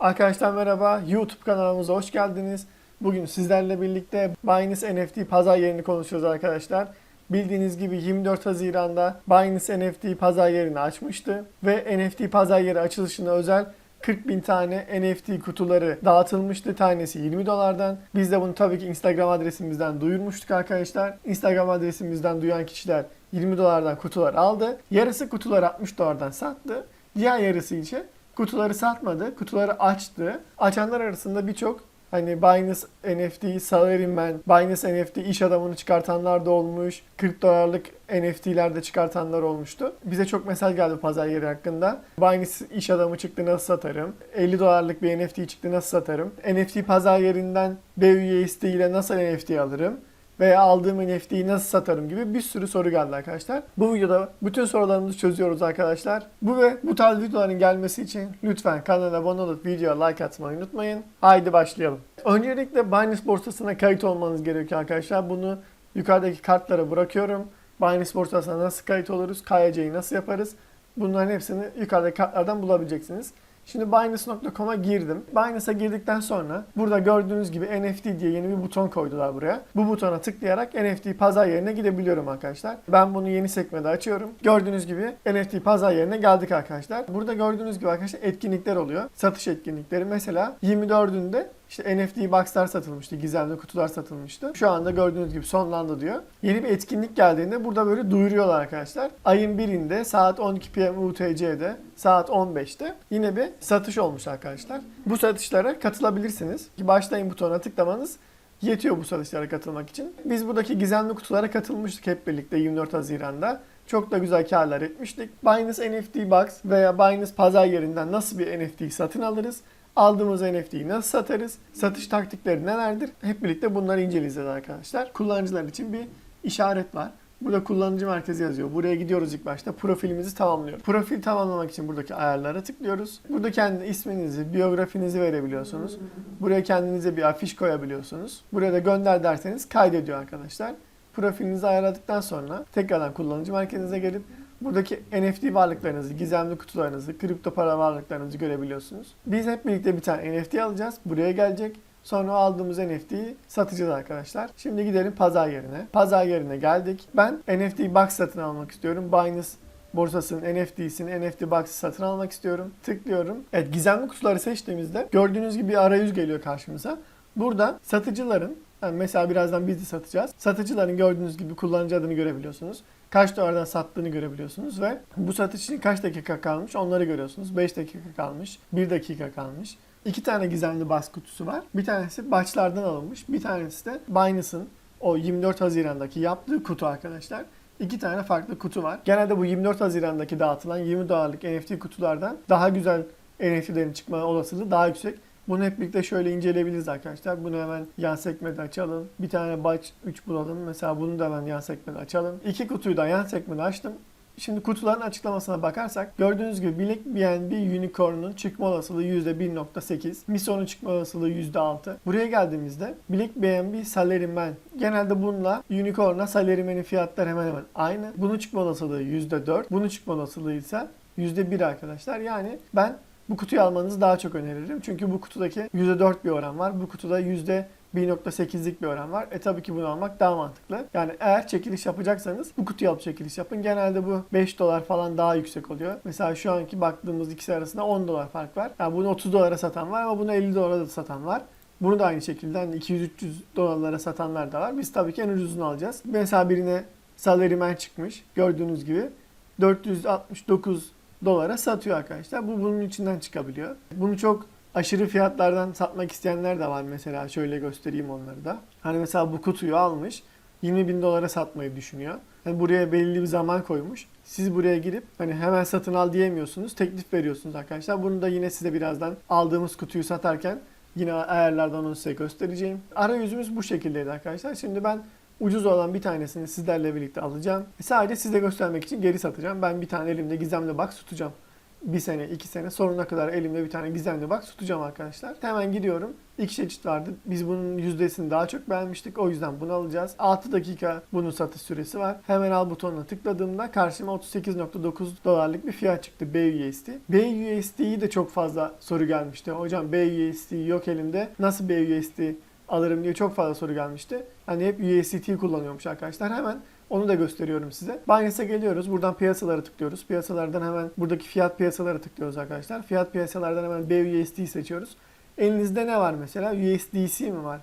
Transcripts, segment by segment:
Arkadaşlar merhaba, YouTube kanalımıza hoş geldiniz. Bugün sizlerle birlikte Binance NFT pazar yerini konuşuyoruz arkadaşlar. Bildiğiniz gibi 24 Haziran'da Binance NFT pazar yerini açmıştı ve NFT pazar yeri açılışına özel 40 bin tane NFT kutuları dağıtılmıştı. Tanesi 20 dolardan. Biz de bunu tabii ki Instagram adresimizden duyurmuştuk arkadaşlar. Instagram adresimizden duyan kişiler 20 dolardan kutular aldı. Yarısı kutuları 60 dolardan sattı. Diğer yarısı için kutuları satmadı. Kutuları açtı. Açanlar arasında birçok hani Binance NFT, Salaryman, Binance NFT iş adamını çıkartanlar da olmuş. 40 dolarlık NFT'ler de çıkartanlar olmuştu. Bize çok mesaj geldi pazar yeri hakkında. Binance iş adamı çıktı nasıl satarım? 50 dolarlık bir NFT çıktı nasıl satarım? NFT pazar yerinden BUSD ile nasıl NFT alırım? Veya aldığım NFT'yi nasıl satarım gibi bir sürü soru geldi arkadaşlar. Bu videoda bütün sorularımızı çözüyoruz arkadaşlar. Bu ve bu tarz videoların gelmesi için lütfen kanala abone olup videoya like atmayı unutmayın. Haydi başlayalım. Öncelikle Binance borsasına kayıt olmanız gerekiyor arkadaşlar. Bunu yukarıdaki kartlara bırakıyorum. Binance borsasına nasıl kayıt oluruz? KYC'yi nasıl yaparız? Bunların hepsini yukarıdaki kartlardan bulabileceksiniz. Şimdi Binance.com'a girdim. Binance'a girdikten sonra burada gördüğünüz gibi NFT diye yeni bir buton koydular buraya. Bu butona tıklayarak NFT pazar yerine gidebiliyorum arkadaşlar. Ben bunu yeni sekmede açıyorum. Gördüğünüz gibi NFT pazar yerine geldik arkadaşlar. Burada gördüğünüz gibi arkadaşlar etkinlikler oluyor. Satış etkinlikleri. Mesela 24'ünde işte NFT box'lar satılmıştı, gizemli kutular satılmıştı. Şu anda gördüğünüz gibi sonlandı diyor. Yeni bir etkinlik geldiğinde burada böyle duyuruyorlar arkadaşlar. Ayın birinde saat 12 PM UTC'de, saat 15'te yine bir satış olmuş arkadaşlar. Bu satışlara katılabilirsiniz. Başlayın butona tıklamanız yetiyor bu satışlara katılmak için. Biz buradaki gizemli kutulara katılmıştık hep birlikte 24 Haziran'da. Çok da güzel karlar etmiştik. Binance NFT Box veya Binance pazar yerinden nasıl bir NFT satın alırız? Aldığımız NFT'yi nasıl satarız? Satış taktikleri nelerdir? Hep birlikte bunları inceleyeceğiz arkadaşlar. Kullanıcılar için bir işaret var. Burada kullanıcı merkezi yazıyor. Buraya gidiyoruz ilk başta. Profilimizi tamamlıyoruz. Profil tamamlamak için buradaki ayarlara tıklıyoruz. Burada kendi isminizi, biyografinizi verebiliyorsunuz. Buraya kendinize bir afiş koyabiliyorsunuz. Buraya da gönder derseniz kaydediyor arkadaşlar. Profilinizi ayarladıktan sonra tekrardan kullanıcı merkezinize gelip buradaki NFT varlıklarınızı, gizemli kutularınızı, kripto para varlıklarınızı görebiliyorsunuz. Biz hep birlikte bir tane NFT alacağız. Buraya gelecek. Sonra aldığımız NFT'yi satacağız arkadaşlar. Şimdi gidelim pazar yerine. Pazar yerine geldik. Ben NFT box satın almak istiyorum. Binance borsasının NFT'sini, NFT box'ı satın almak istiyorum. Tıklıyorum. Evet gizemli kutuları seçtiğimizde gördüğünüz gibi arayüz geliyor karşımıza. Burada satıcıların yani mesela birazdan biz de satacağız. Satıcıların gördüğünüz gibi kullanıcı adını görebiliyorsunuz. Kaç dolardan sattığını görebiliyorsunuz ve bu satış için kaç dakika kalmış onları görüyorsunuz. 5 dakika kalmış, 1 dakika kalmış. İki tane gizemli bas kutusu var. Bir tanesi başlardan alınmış. Bir tanesi de Binance'ın o 24 Haziran'daki yaptığı kutu arkadaşlar. İki tane farklı kutu var. Genelde bu 24 Haziran'daki dağıtılan 20 dolarlık NFT kutulardan daha güzel NFT'lerin çıkma olasılığı daha yüksek. Bunu hep birlikte şöyle inceleyebiliriz arkadaşlar. Bunu hemen yan sekmede açalım. Bir tane batch 3 bulalım. Mesela bunu da hemen yan sekmede açalım. İki kutuyu da yan sekmede açtım. Şimdi kutuların açıklamasına bakarsak gördüğünüz gibi Bilek BNB Unicorn'un çıkma olasılığı %1.8. Mison'un çıkma olasılığı %6. Buraya geldiğimizde Bilek BNB Salaryman. Genelde bununla Unicorn'la Salaryman'in fiyatları hemen hemen aynı. Bunun çıkma olasılığı %4. Bunun çıkma olasılığı ise %1 arkadaşlar. Yani ben bu kutuyu almanızı daha çok öneririm. Çünkü bu kutudaki %4 bir oran var. Bu kutuda %1.8'lik bir oran var. E tabii ki bunu almak daha mantıklı. Yani eğer çekiliş yapacaksanız bu kutuyu alıp çekiliş yapın. Genelde bu 5 dolar falan daha yüksek oluyor. Mesela şu anki baktığımız ikisi arasında 10 dolar fark var. Yani bunu 30 dolara satan var ama bunu 50 dolara da satan var. Bunu da aynı şekilde hani 200-300 dolarlara satanlar da var. Biz tabii ki en ucuzunu alacağız. Mesela birine Salaryman çıkmış. Gördüğünüz gibi 469 dolara satıyor arkadaşlar. Bu bunun içinden çıkabiliyor. Bunu çok aşırı fiyatlardan satmak isteyenler de var mesela. Şöyle göstereyim onları da. Hani mesela bu kutuyu almış 20 bin dolara satmayı düşünüyor. Yani buraya belli bir zaman koymuş. Siz buraya girip hani hemen satın al diyemiyorsunuz. Teklif veriyorsunuz arkadaşlar. Bunu da yine size birazdan aldığımız kutuyu satarken yine ayarlardan onu size göstereceğim. Arayüzümüz bu şekildeydi arkadaşlar. Şimdi ben ucuz olan bir tanesini sizlerle birlikte alacağım. Sadece size göstermek için geri satacağım. Ben bir tane elimde gizemli box tutacağım. Bir sene, iki sene sonuna kadar elimde bir tane gizemli box tutacağım arkadaşlar. Hemen gidiyorum. İki çeşit vardı. Biz bunun yüzdesini daha çok beğenmiştik. O yüzden bunu alacağız. 6 dakika bunun satış süresi var. Hemen al butonuna tıkladığımda karşıma 38.9 dolarlık bir fiyat çıktı BUSD. BUSD'yi de çok fazla soru gelmişti. Hocam BUSD yok elimde. Nasıl BUSD alırım diye çok fazla soru gelmişti. Hani hep USDT kullanıyormuş arkadaşlar. Hemen onu da gösteriyorum size. Binance'e geliyoruz. Buradan piyasalara tıklıyoruz. Piyasalardan hemen buradaki fiyat piyasalara tıklıyoruz arkadaşlar. Fiyat piyasalardan hemen BUSD seçiyoruz. Elinizde ne var mesela? USDC mi var?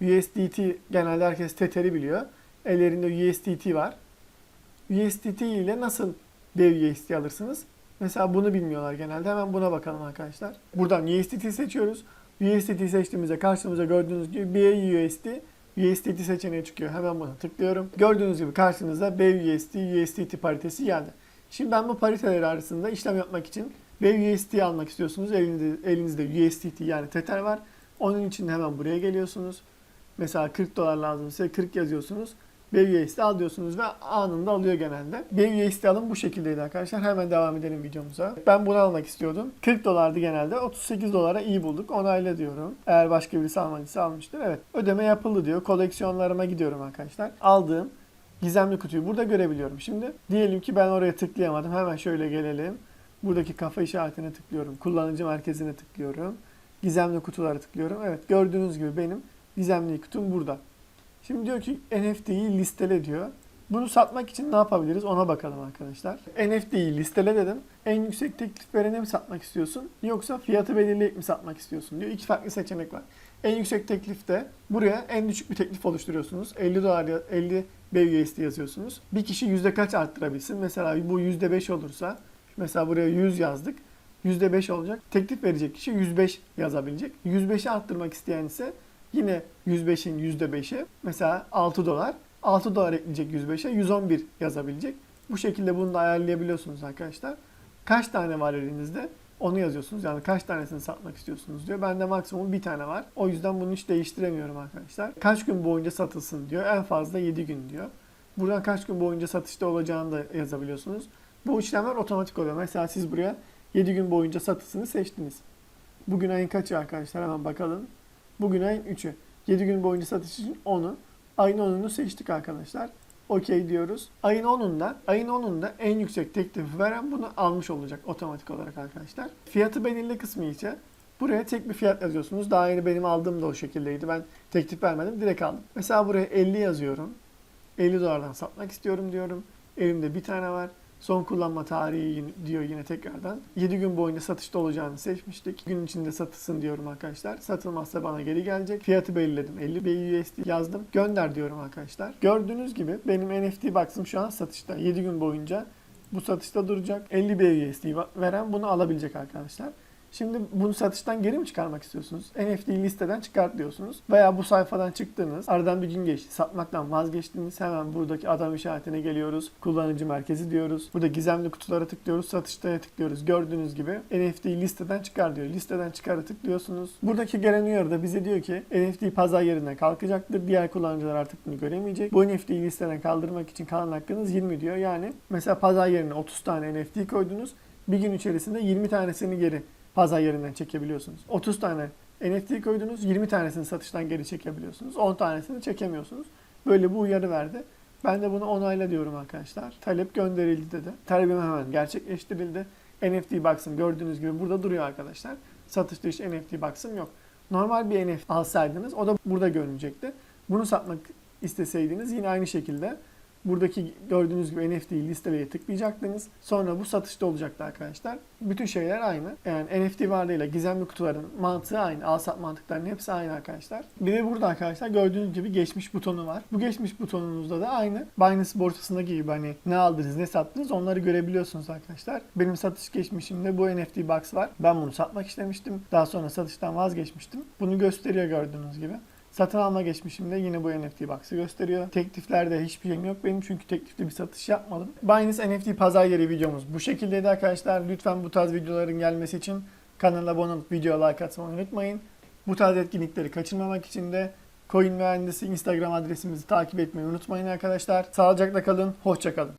USDT genelde herkes Tether'i biliyor. Ellerinde USDT var. USDT ile nasıl BUSD alırsınız? Mesela bunu bilmiyorlar genelde. Hemen buna bakalım arkadaşlar. Buradan USDT seçiyoruz. USDT seçtiğimizde karşımıza gördüğünüz gibi BUSD USDT seçeneği çıkıyor. Hemen buna tıklıyorum. Gördüğünüz gibi karşınızda BUSD, USDT paritesi geldi. Şimdi ben bu pariteler arasında işlem yapmak için BUSD almak istiyorsunuz. Elinizde, elinizde USDT yani Tether var. Onun için hemen buraya geliyorsunuz. Mesela 40 dolar lazım size 40 yazıyorsunuz. BUSD al diyorsunuz ve anında alıyor genelde. BUSD alım bu şekildeydi arkadaşlar. Hemen devam edelim videomuza. Ben bunu almak istiyordum. 40 dolardı genelde. 38 dolara iyi bulduk. Onayla diyorum. Eğer başka birisi almadıysa almıştır. Evet. Ödeme yapıldı diyor. Koleksiyonlarıma gidiyorum arkadaşlar. Aldığım gizemli kutuyu burada görebiliyorum. Şimdi diyelim ki ben oraya tıklayamadım. Hemen şöyle gelelim. Buradaki kafa işaretine tıklıyorum. Kullanıcı merkezine tıklıyorum. Gizemli kutulara tıklıyorum. Evet gördüğünüz gibi benim gizemli kutum burada. Şimdi diyor ki NFT'yi listele diyor. Bunu satmak için ne yapabiliriz ona bakalım arkadaşlar. NFT'yi listele dedim. En yüksek teklif verene mi satmak istiyorsun yoksa fiyatı belirleyip mi satmak istiyorsun diyor. İki farklı seçenek var. En yüksek teklifte buraya en düşük bir teklif oluşturuyorsunuz. 50 dolar 50 BUSD yazıyorsunuz. Bir kişi yüzde kaç arttırabilsin? Mesela bu yüzde 5 olursa mesela buraya 100 yazdık. %5 olacak. Teklif verecek kişi 105 yazabilecek. 105'i arttırmak isteyen ise yine 105'in %5'i mesela 6 dolar. 6 dolar ekleyecek 105'e 111 yazabilecek. Bu şekilde bunu da ayarlayabiliyorsunuz arkadaşlar. Kaç tane var elinizde? Onu yazıyorsunuz. Yani kaç tanesini satmak istiyorsunuz diyor. Bende maksimum bir tane var. O yüzden bunu hiç değiştiremiyorum arkadaşlar. Kaç gün boyunca satılsın diyor. En fazla 7 gün diyor. Buradan kaç gün boyunca satışta olacağını da yazabiliyorsunuz. Bu işlemler otomatik oluyor. Mesela siz buraya 7 gün boyunca satısını seçtiniz. Bugün ayın kaçı arkadaşlar hemen bakalım. Bugün ayın 3'ü. 7 gün boyunca satış için 10'u. Ayın 10'unu seçtik arkadaşlar. Okey diyoruz. Ayın 10'unda, ayın 10'unda en yüksek teklifi veren bunu almış olacak otomatik olarak arkadaşlar. Fiyatı belirli kısmı ise buraya tek bir fiyat yazıyorsunuz. Daha yeni benim aldığım da o şekildeydi. Ben teklif vermedim, direkt aldım. Mesela buraya 50 yazıyorum. 50 dolardan satmak istiyorum diyorum. Elimde bir tane var. Son kullanma tarihi diyor yine tekrardan. 7 gün boyunca satışta olacağını seçmiştik. Gün içinde satılsın diyorum arkadaşlar. Satılmazsa bana geri gelecek. Fiyatı belirledim. 50 BUSD yazdım. Gönder diyorum arkadaşlar. Gördüğünüz gibi benim NFT box'ım şu an satışta. 7 gün boyunca bu satışta duracak. 50 BUSD veren bunu alabilecek arkadaşlar. Şimdi bunu satıştan geri mi çıkarmak istiyorsunuz? NFT'yi listeden çıkart diyorsunuz. Veya bu sayfadan çıktınız. Aradan bir gün geçti. Satmaktan vazgeçtiniz. Hemen buradaki adam işaretine geliyoruz. Kullanıcı merkezi diyoruz. Burada gizemli kutulara tıklıyoruz. Satıştaya tıklıyoruz. Gördüğünüz gibi NFT'yi listeden çıkar diyor. Listeden çıkarı tıklıyorsunuz. Buradaki gelen uyarı da bize diyor ki NFT pazar yerinden kalkacaktır. Diğer kullanıcılar artık bunu göremeyecek. Bu NFT'yi listeden kaldırmak için kalan hakkınız 20 diyor. Yani mesela pazar yerine 30 tane NFT koydunuz. Bir gün içerisinde 20 tanesini geri pazar yerinden çekebiliyorsunuz. 30 tane NFT koydunuz, 20 tanesini satıştan geri çekebiliyorsunuz. 10 tanesini çekemiyorsunuz. Böyle bir uyarı verdi. Ben de bunu onayla diyorum arkadaşlar. Talep gönderildi dedi. Talebim hemen gerçekleştirildi. NFT Box'ım gördüğünüz gibi burada duruyor arkadaşlar. Satışta hiç NFT Box'ım yok. Normal bir NFT alsaydınız o da burada görünecekti. Bunu satmak isteseydiniz yine aynı şekilde buradaki gördüğünüz gibi NFT'yi listeleye tıklayacaktınız. Sonra bu satışta olacaktı arkadaşlar. Bütün şeyler aynı. Yani NFT varlığıyla gizemli kutuların mantığı aynı. Al sat mantıklarının hepsi aynı arkadaşlar. Bir de burada arkadaşlar gördüğünüz gibi geçmiş butonu var. Bu geçmiş butonunuzda da aynı. Binance borsasındaki gibi hani ne aldınız ne sattınız onları görebiliyorsunuz arkadaşlar. Benim satış geçmişimde bu NFT box var. Ben bunu satmak istemiştim. Daha sonra satıştan vazgeçmiştim. Bunu gösteriyor gördüğünüz gibi. Satın alma geçmişimde yine bu NFT box'ı gösteriyor. Tekliflerde hiçbir şeyim yok benim çünkü teklifli bir satış yapmadım. Binance NFT pazar yeri videomuz bu şekildeydi arkadaşlar. Lütfen bu tarz videoların gelmesi için kanala abone olup video like atmayı unutmayın. Bu tarz etkinlikleri kaçırmamak için de Coin Mühendisi Instagram adresimizi takip etmeyi unutmayın arkadaşlar. Sağlıcakla kalın, hoşça kalın.